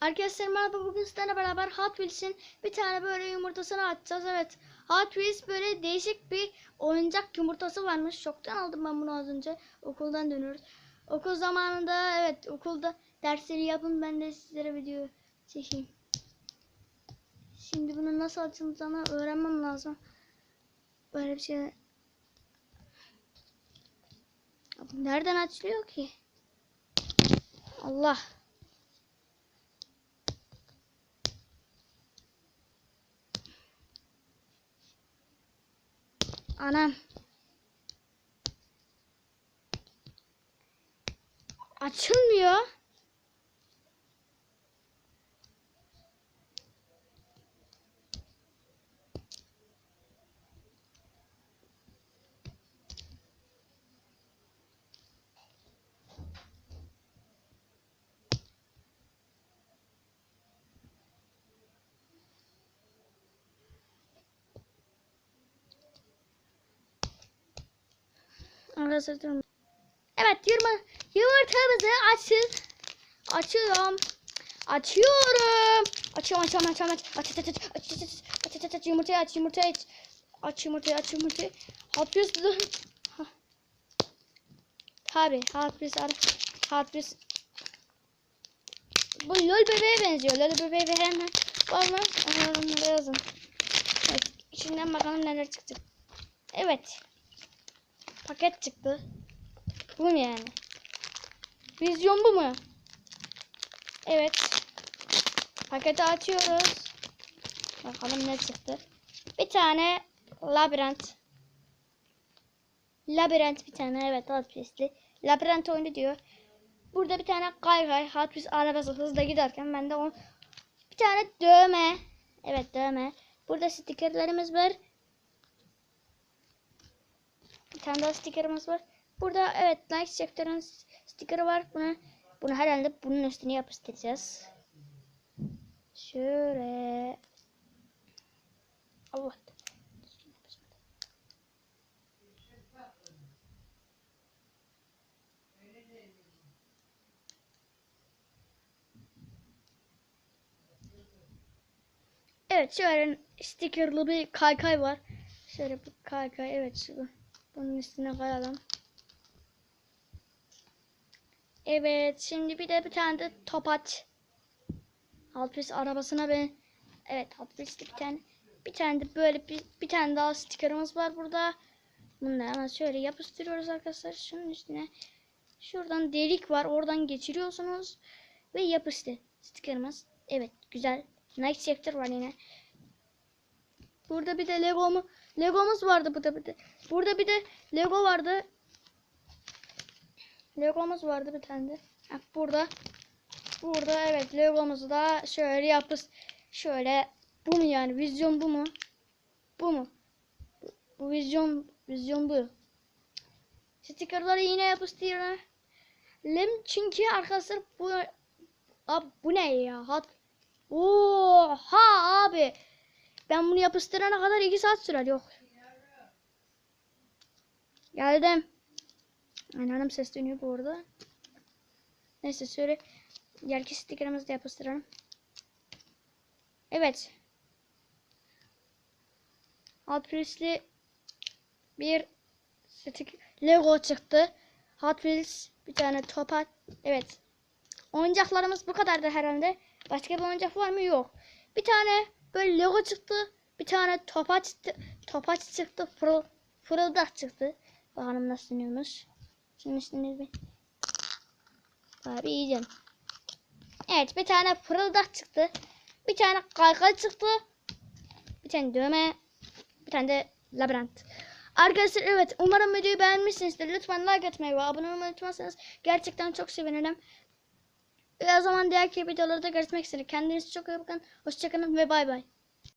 Arkadaşlar merhaba bugün sizlerle beraber Hot Wheels'in bir tane böyle yumurtasını açacağız. Evet Hot Wheels böyle değişik bir oyuncak yumurtası varmış. Çoktan aldım ben bunu az önce. Okuldan dönüyoruz. Okul zamanında evet okulda dersleri yapın ben de sizlere video çekeyim. Şimdi bunun nasıl açılacağını öğrenmem lazım. Böyle bir şey. Nereden açılıyor ki? Allah. Anam. Açılmıyor. Evet yumurta, yumurtamızı açın. Açıyorum. Açıyorum. Açıyorum açıyorum açıyorum aç aç aç aç aç aç aç aç aç aç aç yumurtayı aç yumurtayı aç. Aç yumurtayı aç yumurtayı. Hah. Tabi Wheels ara. Wheels. Bu lol bebeğe benziyor. Lol bebeğe veren var mı? Yorumlara yazın. Evet. İçinden bakalım neler çıktı. Evet. Paket çıktı. Bu mu yani? Vizyon bu mu? Evet. Paketi açıyoruz. Bakalım ne çıktı. Bir tane labirent. Labirent bir tane evet Hot Wheels'li. Labirent oyunu diyor. Burada bir tane kaykay Hot Wheels arabası hızla giderken ben de onu bir tane dövme. Evet dövme. Burada stikerlerimiz var. Bir tane daha stikerimiz var. Burada evet Nike sektörün stikeri var. Bunu bunu herhalde bunun üstüne yapıştıracağız. Şöyle. Allah. Evet şöyle stikerli bir kaykay var. Şöyle bir kaykay evet şu. Bunun üstüne koyalım. Evet şimdi bir de bir tane de topaç. Alpes arabasına ben evet Alpes'te bir tane bir tane de böyle bir, bir tane daha stikerimiz var burada. Bunları hemen şöyle yapıştırıyoruz arkadaşlar. Şunun üstüne şuradan delik var. Oradan geçiriyorsunuz ve yapıştı stikerimiz. Evet güzel. Nike sektör var yine. Burada bir de Lego mu? Legomuz vardı burada bir de. Burada bir de Lego vardı. Legomuz vardı bir tane de. Bak burada. Burada evet Legomuzu da şöyle yapız. Şöyle bu mu yani? Vizyon bu mu? Bu mu? Bu, bu vizyon vizyon bu. Stikerleri yine yapıştırıyorum. Lem çünkü arkadaşlar bu abi bu ne ya? Hat Oha abi. Ben bunu yapıştırana kadar 2 saat sürer yok. Geldim. Aynen hanım ses dönüyor bu arada. Neyse şöyle diğer stikerimizi de yapıştıralım. Evet. Hot Wheels'li bir stick Lego çıktı. Hot Wheels bir tane topa. Evet. Oyuncaklarımız bu kadardı herhalde. Başka bir oyuncak var mı? Yok. Bir tane böyle Lego çıktı. Bir tane topaç topaç çıktı. Fırıl, fırıldak çıktı. Bakalım nasıl dönüyormuş. Şimdi şimdi bir. Abi yiyeceğim. Evet bir tane fırıldak çıktı. Bir tane kaykay çıktı. Bir tane dövme. Bir tane de labirent. Arkadaşlar evet umarım videoyu beğenmişsinizdir. Lütfen like atmayı ve abone olmayı unutmazsanız gerçekten çok sevinirim. Ve o zaman diğer videolarda görüşmek üzere. Kendinize çok iyi bakın. Hoşçakalın ve bay bay.